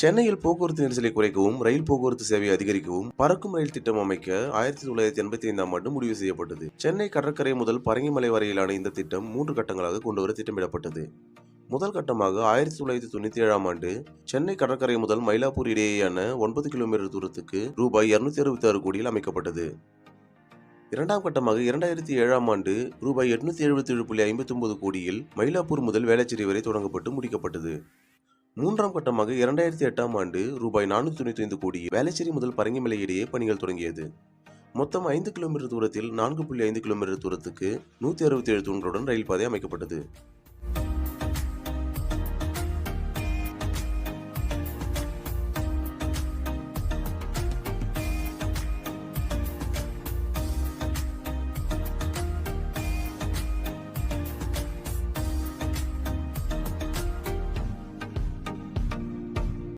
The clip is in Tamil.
சென்னையில் போக்குவரத்து நெரிசலை குறைக்கவும் ரயில் போக்குவரத்து சேவையை அதிகரிக்கவும் பறக்கும் ரயில் திட்டம் அமைக்க ஆயிரத்தி தொள்ளாயிரத்தி எண்பத்தி ஐந்தாம் ஆண்டு முடிவு செய்யப்பட்டது. சென்னை கடற்கரை முதல் பரங்கிமலை வரையிலான இந்த திட்டம் மூன்று கட்டங்களாக கொண்டுவர திட்டமிடப்பட்டது. முதல் கட்டமாக ஆயிரத்தி தொள்ளாயிரத்தி தொண்ணூற்றி ஏழாம் ஆண்டு சென்னை கடற்கரை முதல் மயிலாப்பூர் இடையேயான ஒன்பது கிலோமீட்டர் தூரத்துக்கு ரூபாய் இருநூத்தி அறுபத்தி ஆறு கோடியில் அமைக்கப்பட்டது. இரண்டாம் கட்டமாக இரண்டாயிரத்தி ஏழாம் ஆண்டு ரூபாய் எட்நூத்தி எழுபத்தி ஏழு புள்ளி ஐம்பத்தி ஒன்பது கோடியில் மயிலாப்பூர் முதல் வேளச்சேரி வரை தொடங்கப்பட்டு முடிக்கப்பட்டது. மூன்றாம் கட்டமாக இரண்டாயிரத்தி எட்டாம் ஆண்டு ரூபாய் நானூற்றி தொண்ணூற்றி ஐந்து கோடி வேளச்சேரி முதல் பரங்கிமலை இடையே பணிகள் தொடங்கியது. மொத்தம் ஐந்து கிலோமீட்டர் தூரத்தில் நான்கு புள்ளி ஐந்து கிலோமீட்டர் தூரத்துக்கு நூற்றி அறுபத்தி ஏழு தூண்களுடன் ரயில் பாதை அமைக்கப்பட்டது.